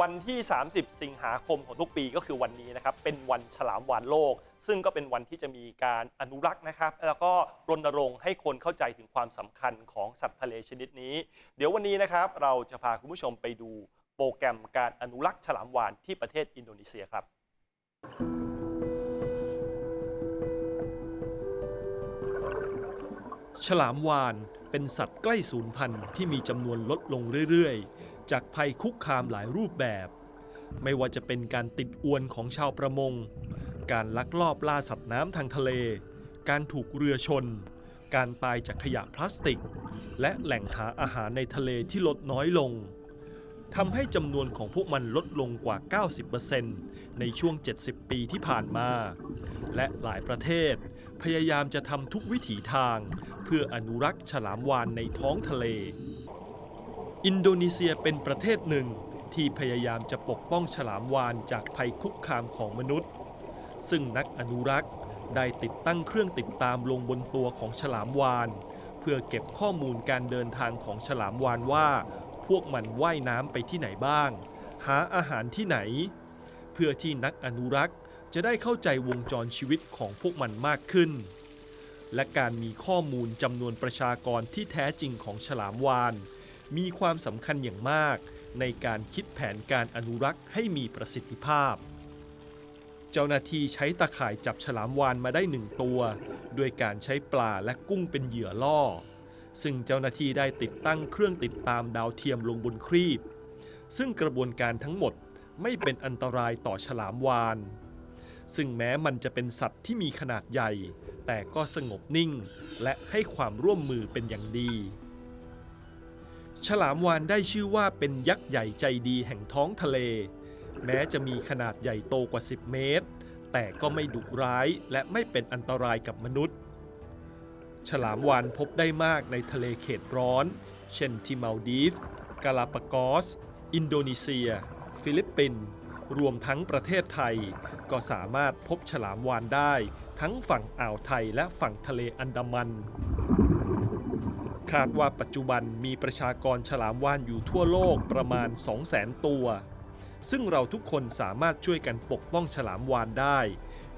วันที่ 30 สิงหาคมของทุกปีก็คือวันนี้นะครับ เป็นวันฉลามวาฬโลก ซึ่งก็เป็นวันที่จะมีการอนุรักษ์นะครับ แล้วก็รณรงค์ให้คนเข้าใจถึงความสำคัญของสัตว์ทะเลชนิดนี้ เดี๋ยววันนี้นะครับเราจะพาคุณผู้ชมไปดูโปรแกรมการอนุรักษ์ฉลามวาฬที่ประเทศอินโดนีเซียครับ ฉลามวาฬเป็นสัตว์ใกล้สูญพันธุ์ที่มีจำนวนลดลงเรื่อยๆ จากภัยคุกคามหลายรูปแบบ ไม่ว่าจะเป็นการติดอวนของชาวประมง การลักลอบล่าสัตว์น้ำทางทะเล การถูกเรือชน การตายจากขยะพลาสติก และแหล่งหาอาหารในทะเลที่ลดน้อยลงทำให้จำนวนของพวกมันลดลงกว่า 90%ในช่วง 70 ปีที่ผ่านมา และหลายประเทศ พยายามจะทำทุกวิถีทาง เพื่ออนุรักษ์ฉลามวาฬในท้องทะเล อินโดนีเซียเป็นประเทศหนึ่งที่พยายามจะปกป้องฉลามวาฬจากภัยคุกคามของมนุษย์ ซึ่งนักอนุรักษ์ได้ติดตั้งเครื่องติดตามลงบนตัวของฉลามวาฬเพื่อเก็บข้อมูลการเดินทางของฉลามวาฬว่า พวกมันว่ายน้ำไปที่ไหนบ้าง หาอาหารที่ไหน เพื่อที่นักอนุรักษ์จะได้เข้าใจวงจรชีวิตของพวกมันมากขึ้น และการมีข้อมูลจำนวนประชากรที่แท้จริงของฉลามวาฬ มีความสำคัญอย่างมาก ในการคิดแผนการอนุรักษ์ให้มีประสิทธิภาพ เจ้าหน้าที่ใช้ตะข่ายจับฉลามวาฬมาได้หนึ่งตัวด้วยการใช้ปลาและกุ้งเป็นเหยื่อล่อ ซึ่งเจ้าหน้าที่ได้ติดตั้งเครื่องติดตามดาวเทียมลงบนครีบ ซึ่งกระบวนการทั้งหมดไม่เป็นอันตรายต่อฉลามวาฬซึ่งแม้มันจะเป็นสัตว์ที่มีขนาดใหญ่ แต่ก็สงบนิ่ง และให้ความร่วมมือเป็นอย่างดี ฉลามวาฬได้ชื่อว่าเป็นยักษ์ใหญ่ใจดีแห่งท้องทะเล แม้จะมีขนาดใหญ่โตกว่า 10 เมตร แต่ก็ไม่ดุร้ายและไม่เป็นอันตรายกับมนุษย์ ฉลามวาฬพบได้มากในทะเลเขตร้อน เช่นที่มาลดีฟกาลาปากอส อินโดนีเซีย ฟิลิปปินส์รวมทั้งประเทศไทย ก็สามารถพบฉลามวาฬได้ ทั้งฝั่งอ่าวไทยและฝั่งทะเลอันดามัน คาดว่าปัจจุบันมีประชากรฉลามวานอยู่ทั่วโลกประมาณ 200,000 ตัว ซึ่งเราทุกคนสามารถช่วยกันปกป้องฉลามวานได้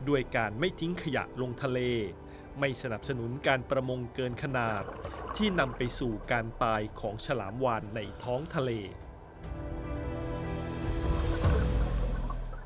ด้วยการไม่ทิ้งขยะลงทะเล ไม่สนับสนุนการประมงเกินขนาด ที่นำไปสู่การตายของฉลามวานในท้องทะเล